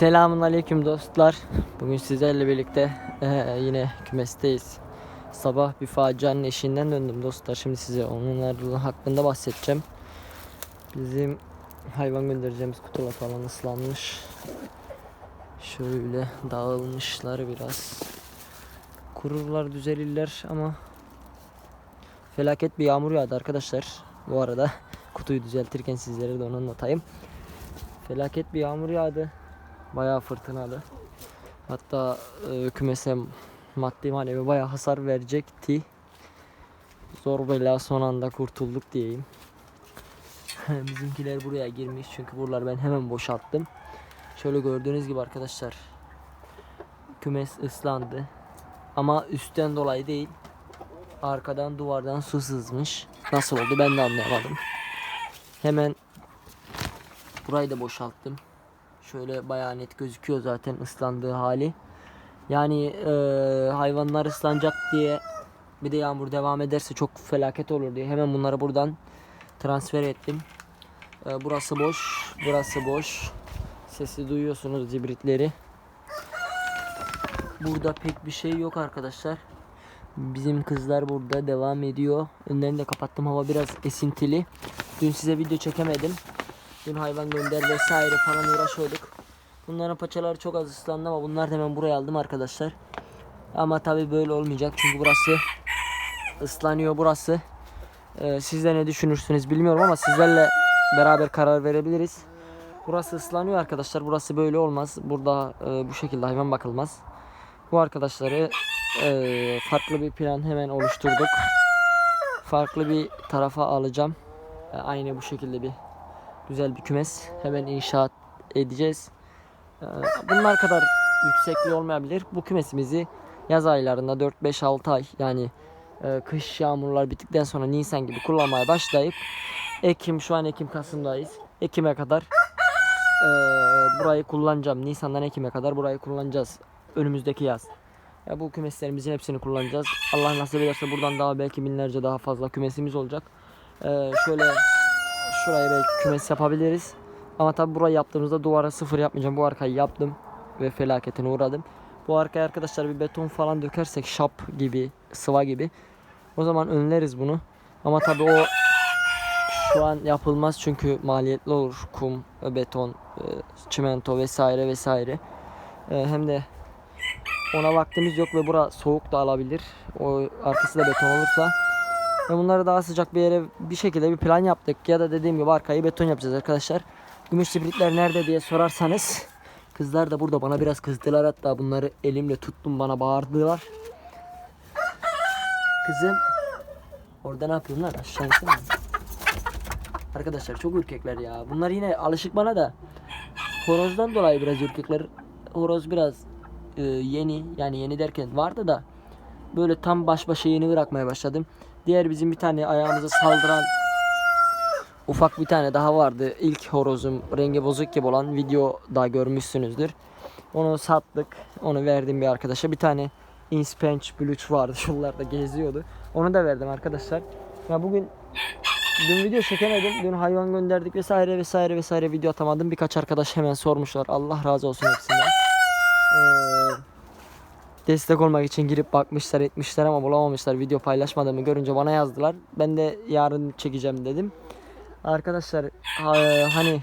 Selamun aleyküm dostlar. Bugün sizlerle birlikte eee, yine kümesteyiz. Sabah bir facianın eşiğinden döndüm dostlar. Şimdi size onun hakkında bahsedeceğim. Bizim hayvan göndereceğimiz kutular falan ıslanmış. Şöyle dağılmışlar biraz. Kururlar düzelirler ama felaket bir yağmur yağdı arkadaşlar. Bu arada kutuyu düzeltirken sizlere de onu anlatayım. Felaket bir yağmur yağdı. Bayağı fırtınalı. Hatta e, kümese maddi manevi bayağı hasar verecekti. Zor bela son anda kurtulduk diyeyim. Bizimkiler buraya girmiş çünkü buraları ben hemen boşalttım. Şöyle gördüğünüz gibi arkadaşlar kümes ıslandı. Ama üstten dolayı değil. Arkadan duvardan su sızmış. Nasıl oldu ben de anlayamadım. Hemen burayı da boşalttım. Şöyle bayağı net gözüküyor zaten ıslandığı hali. Yani e, hayvanlar ıslanacak diye bir de yağmur devam ederse çok felaket olur diye hemen bunları buradan transfer ettim. E, burası boş, burası boş. Sesi duyuyorsunuz zibritleri. Burada pek bir şey yok arkadaşlar. Bizim kızlar burada devam ediyor. Önlerini de kapattım. Hava biraz esintili. Dün size video çekemedim. Dün hayvan gönder vesaire falan uğraşıyorduk. Bunların paçaları çok az ıslandı ama bunlar da hemen buraya aldım arkadaşlar. Ama tabi böyle olmayacak çünkü burası ıslanıyor burası. Ee, siz de ne düşünürsünüz bilmiyorum ama sizlerle beraber karar verebiliriz. Burası ıslanıyor arkadaşlar. Burası böyle olmaz. Burada e, bu şekilde hayvan bakılmaz. Bu arkadaşları e, farklı bir plan hemen oluşturduk. Farklı bir tarafa alacağım. E, aynı bu şekilde bir güzel bir kümes. Hemen inşaat edeceğiz. Ee, Bunlar kadar yüksekliği olmayabilir. Bu kümesimizi yaz aylarında 4 5 6 ay yani e, kış yağmurlar bittikten sonra Nisan gibi kullanmaya başlayıp Ekim şu an Ekim Kasım'dayız. Ekim'e kadar e, burayı kullanacağım. Nisan'dan Ekim'e kadar burayı kullanacağız. Önümüzdeki yaz. Ya bu kümeslerimizin hepsini kullanacağız. Allah nasip ederse buradan daha belki binlerce daha fazla kümesimiz olacak. Ee, şöyle şuraya belki kümes yapabiliriz. Ama tabi burayı yaptığımızda duvara sıfır yapmayacağım. Bu arkayı yaptım ve felaketine uğradım. Bu arkaya arkadaşlar bir beton falan dökersek şap gibi, sıva gibi o zaman önleriz bunu. Ama tabi o şu an yapılmaz çünkü maliyetli olur. Kum, beton, e, çimento vesaire vesaire. E, Hem de ona vaktimiz yok ve bura soğuk da alabilir. O arkası da beton olursa. Ve bunları daha sıcak bir yere bir şekilde bir plan yaptık. Ya da dediğim gibi arkayı beton yapacağız arkadaşlar. Gümüş kibritler nerede diye sorarsanız. Kızlar da burada bana biraz kızdılar hatta bunları elimle tuttum bana bağırdılar. Kızım orada ne yapıyorsun lan aşağı. Arkadaşlar çok ürkekler ya. Bunlar yine alışık bana da. Horozdan dolayı biraz ürkekler. Horoz biraz e, yeni yani yeni derken vardı da böyle tam baş başa yeni bırakmaya başladım. Diğer bizim bir tane ayağımıza saldıran ufak bir tane daha vardı. İlk horozum rengi bozuk gibi olan videoda görmüşsünüzdür. Onu sattık. Onu verdim bir arkadaşa. Bir tane Inspench Bluch vardı. Şuralarda geziyordu. Onu da verdim arkadaşlar. Ya bugün dün video çekemedim. Dün hayvan gönderdik vesaire vesaire vesaire video atamadım. Birkaç arkadaş hemen sormuşlar. Allah razı olsun hepsinden. Ee, destek olmak için girip bakmışlar etmişler ama bulamamışlar. Video paylaşmadığımı görünce bana yazdılar. Ben de yarın çekeceğim dedim. Arkadaşlar ha- hani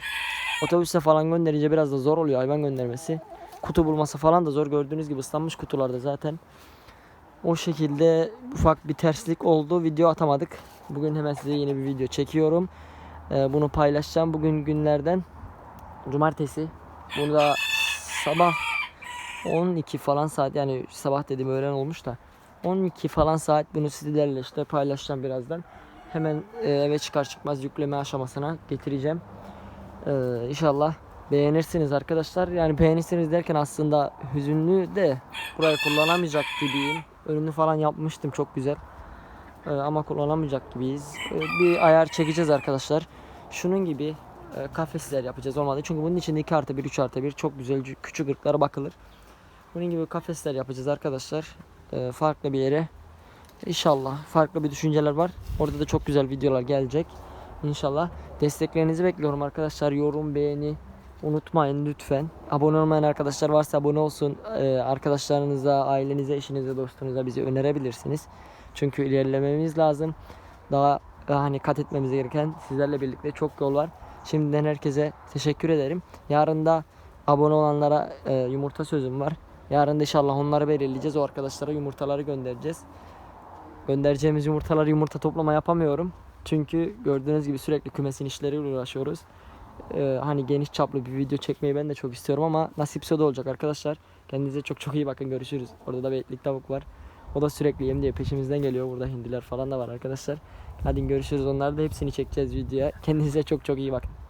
otobüse falan gönderince biraz da zor oluyor hayvan göndermesi. Kutu bulması falan da zor. Gördüğünüz gibi ıslanmış kutularda zaten. O şekilde ufak bir terslik oldu. Video atamadık. Bugün hemen size yeni bir video çekiyorum. Ee, bunu paylaşacağım. Bugün günlerden cumartesi. Bunu da sabah 12 falan saat yani sabah dedim öğlen olmuş da 12 falan saat bunu sizlerle işte paylaşacağım birazdan. Hemen e, eve çıkar çıkmaz yükleme aşamasına getireceğim. Ee, inşallah beğenirsiniz arkadaşlar. Yani beğenirsiniz derken aslında hüzünlü de burayı kullanamayacak gibiyim. Önünü falan yapmıştım çok güzel. Ee, ama kullanamayacak gibiyiz. Ee, bir ayar çekeceğiz arkadaşlar. Şunun gibi e, kafesler yapacağız olmadı. Çünkü bunun içinde 2 artı 1, 3 artı 1 çok güzel küçük ırklara bakılır. Bunun gibi kafesler yapacağız arkadaşlar. Ee, farklı bir yere. İnşallah farklı bir düşünceler var. Orada da çok güzel videolar gelecek. İnşallah desteklerinizi bekliyorum arkadaşlar. Yorum, beğeni unutmayın lütfen. Abone olmayan arkadaşlar varsa abone olsun. Ee, arkadaşlarınıza, ailenize, eşinize, dostunuza bizi önerebilirsiniz. Çünkü ilerlememiz lazım. Daha e, hani kat etmemiz gereken sizlerle birlikte çok yol var. Şimdiden herkese teşekkür ederim. Yarın da abone olanlara e, yumurta sözüm var. Yarın da inşallah onları belirleyeceğiz. O arkadaşlara yumurtaları göndereceğiz. Göndereceğimiz yumurtaları yumurta toplama yapamıyorum. Çünkü gördüğünüz gibi sürekli kümesin işleriyle uğraşıyoruz. Ee, hani geniş çaplı bir video çekmeyi ben de çok istiyorum ama nasipse da olacak arkadaşlar. Kendinize çok çok iyi bakın görüşürüz. Orada da bir etlik tavuk var. O da sürekli yem diye peşimizden geliyor. Burada hindiler falan da var arkadaşlar. Hadi görüşürüz. Onları da hepsini çekeceğiz videoya. Kendinize çok çok iyi bakın.